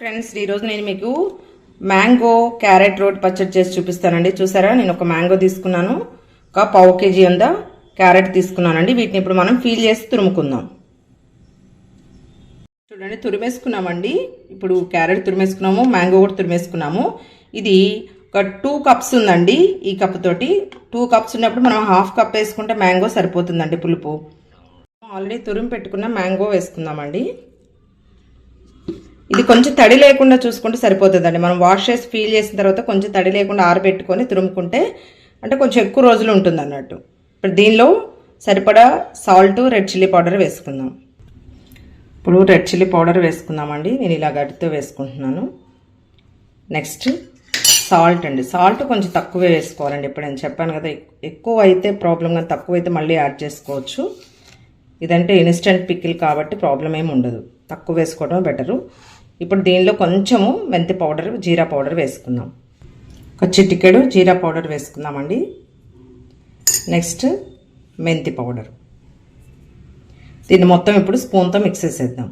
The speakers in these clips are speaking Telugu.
ఫ్రెండ్స్ ఈరోజు నేను మీకు మ్యాంగో క్యారెట్ రోడ్ పచ్చడి చేసి చూపిస్తానండి. చూసారా? నేను ఒక మ్యాంగో తీసుకున్నాను. ఒక పావు కేజీ అందా క్యారెట్ తీసుకున్నానండి. వీటిని ఇప్పుడు మనం ఫీల్ చేసి తురుముకుందాం. చూడండి తురిమేసుకున్నామండి. ఇప్పుడు క్యారెట్ తురిమేసుకున్నాము మ్యాంగో కూడా తురిమేసుకున్నాము. ఇది ఒక టూ కప్స్ ఉందండి ఈ కప్ తోటి. టూ కప్స్ ఉన్నప్పుడు మనం హాఫ్ కప్ వేసుకుంటే మ్యాంగో సరిపోతుందండి పులుపు. ఆల్రెడీ తురిమి పెట్టుకున్న మ్యాంగో వేసుకుందామండి. ఇది కొంచెం తడి లేకుండా చూసుకుంటే సరిపోతుందండి. మనం వాష్ చేసి ఫీల్ చేసిన తర్వాత కొంచెం తడి లేకుండా ఆరబెట్టుకొని తురుముకుంటే అంటే కొంచెం ఎక్కువ రోజులు ఉంటుంది అన్నట్టు. ఇప్పుడు దీనిలో సరిపడా సాల్ట్ రెడ్ చిల్లీ పౌడర్ వేసుకుందాం. ఇప్పుడు రెడ్ చిల్లీ పౌడర్ వేసుకుందామండి. నేను ఇలా గడితో వేసుకుంటున్నాను. నెక్స్ట్ సాల్ట్ అండి. సాల్ట్ కొంచెం తక్కువే వేసుకోవాలండి. ఇప్పుడు నేను చెప్పాను కదా ఎక్కువ అయితే ప్రాబ్లం కానీ తక్కువ అయితే మళ్ళీ యాడ్ చేసుకోవచ్చు. ఇదంటే ఇన్స్టెంట్ పికిల్ కాబట్టి ప్రాబ్లం ఏమి ఉండదు. తక్కువ వేసుకోవడం బెటరు ఇప్పుడు దీనిలో కొంచెము మెంతి పౌడర్ జీరా పౌడర్ వేసుకుందాం. ఒక చిటికెడు జీరా పౌడర్ వేసుకుందామండి. నెక్స్ట్ మెంతి పౌడర్. దీన్ని మొత్తం ఇప్పుడు స్పూన్తో మిక్స్ చేసేద్దాం.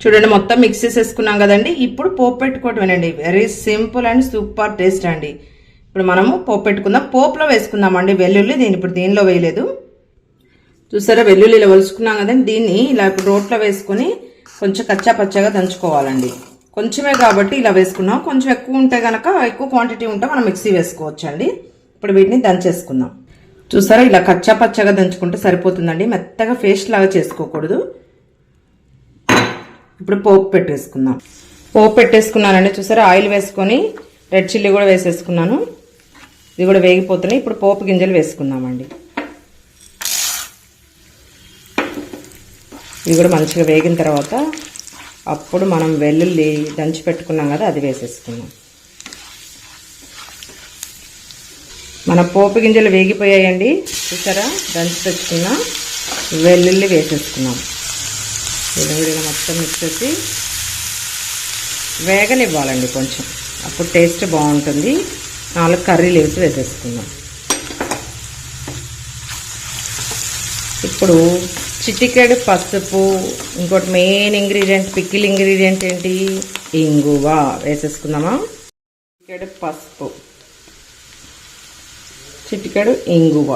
చూడండి మొత్తం మిక్స్ చేసేసుకున్నాం కదండి. ఇప్పుడు పోపు పెట్టుకోవటమేనండి very simple and super taste అండి. ఇప్పుడు మనము పోపు పెట్టుకుందాం. పోపులో వేసుకుందామండి. వెల్లుల్లి దీని ఇప్పుడు దీనిలో వేయలేదు. చూసారా వెల్లుల్లి ఇలా వలుచుకున్నాం కదండి. దీన్ని ఇలా ఇప్పుడు రోట్లో వేసుకొని కొంచెం కచ్చా పచ్చగా దంచుకోవాలండి. కొంచెమే కాబట్టి ఇలా వేసుకున్నాం. కొంచెం ఎక్కువ ఉంటే కనుక ఎక్కువ క్వాంటిటీ ఉంటే మనం మిక్సీ వేసుకోవచ్చు అండి ఇప్పుడు వీటిని దంచేసుకుందాం. చూసారా ఇలా కచ్చా పచ్చగా దంచుకుంటే సరిపోతుందండి. మెత్తగా పేస్ట్ లాగా చేసుకోకూడదు. ఇప్పుడు పోపు పెట్టేసుకుందాం. పోపు పెట్టేసుకున్నానండి. చూసారా ఆయిల్ వేసుకొని రెడ్ చిల్లీ కూడా వేసేసుకున్నాను. ఇది కూడా వేగిపోతున్నాయి. ఇప్పుడు పోపు గింజలు వేసుకుందామండి. ఇవి కూడా మంచిగా వేగిన తర్వాత అప్పుడు మనం వెల్లుల్లి దంచి పెట్టుకున్నాం కదా అది వేసేసుకున్నాం మన పోపు గింజలు వేగిపోయాయండి. చూసారా? దంచి పెట్టుకున్న వెల్లుల్లి వేసేసుకున్నాం. విడివిడిగా మొత్తం మిక్స్ చేసి వేగనివ్వాలండి కొంచెం. అప్పుడు టేస్ట్ బాగుంటుంది. నాలుగు కర్రీ వేసి వేసేసుకుందాం. ఇప్పుడు చిటికెడు పసుపు ఇంకోటి మెయిన్ ఇంగ్రీడియంట్ పిక్కిల్ ఇంగ్రీడియంట్ ఏంటి? ఇంగువ వేసేసుకుందామా? చిటికెడు పసుపు. చిటికెడు ఇంగువ.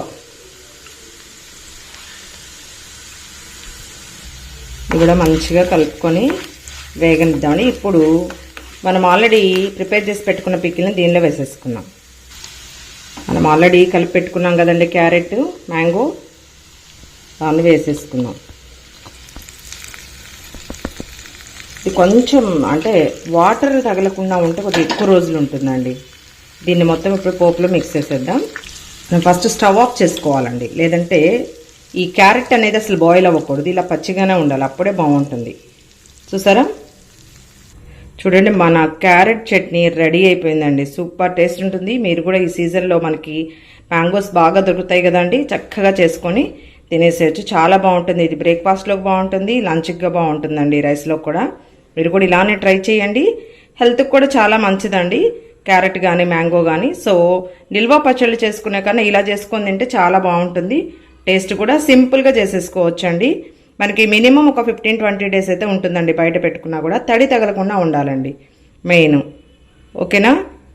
ఇది కూడా మంచిగా కలుపుకొని వేగనిద్దామని ఇప్పుడు మనం ఆల్రెడీ ప్రిపేర్ చేసి పెట్టుకున్న పిక్కిల్ని దీనిలో వేసేసుకున్నాం మనం ఆల్రెడీ కలిపి పెట్టుకున్నాం కదండి క్యారెట్ మ్యాంగో. దాన్ని వేసేసుకుందాం. ఇది కొంచెం అంటే వాటర్ తగలకుండా ఉంటే కొద్దిగా ఎక్కువ రోజులు ఉంటుందండి. దీన్ని మొత్తం ఇప్పుడు పోపులో మిక్స్ చేసేద్దాం. మనం ఫస్ట్ స్టవ్ ఆఫ్ చేసుకోవాలండి. లేదంటే ఈ క్యారెట్ అనేది అసలు బాయిల్ అవ్వకూడదు. ఇలా పచ్చిగానే ఉండాలి. అప్పుడే బాగుంటుంది. చూసారా? చూడండి మన క్యారెట్ చట్నీ రెడీ అయిపోయిందండి. సూపర్ టేస్ట్ ఉంటుంది. మీరు కూడా ఈ సీజన్లో మనకి మ్యాంగోస్ బాగా దొరుకుతాయి కదండి. చక్కగా చేసుకొని తినేసేయచ్చు చాలా బాగుంటుంది. ఇది బ్రేక్ఫాస్ట్లోకి బాగుంటుంది లంచ్గా బాగుంటుందండి రైస్లో కూడా. మీరు కూడా ఇలానే ట్రై చేయండి. హెల్త్కి కూడా చాలా మంచిదండి. క్యారెట్ కానీ మ్యాంగో కానీ సో నిల్వ పచ్చళ్ళు చేసుకునే కన్నా ఇలా చేసుకొని తింటే చాలా బాగుంటుంది. టేస్ట్ కూడా సింపుల్గా చేసేసుకోవచ్చు అండి మనకి మినిమం ఒక ఫిఫ్టీన్ ట్వంటీ డేస్ అయితే ఉంటుందండి బయట పెట్టుకున్నా కూడా. తడి తగలకుండా ఉండాలండి. మెయిన్. ఓకేనా?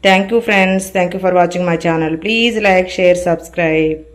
Thank you friends. Thank you for watching my channel. Please like share subscribe.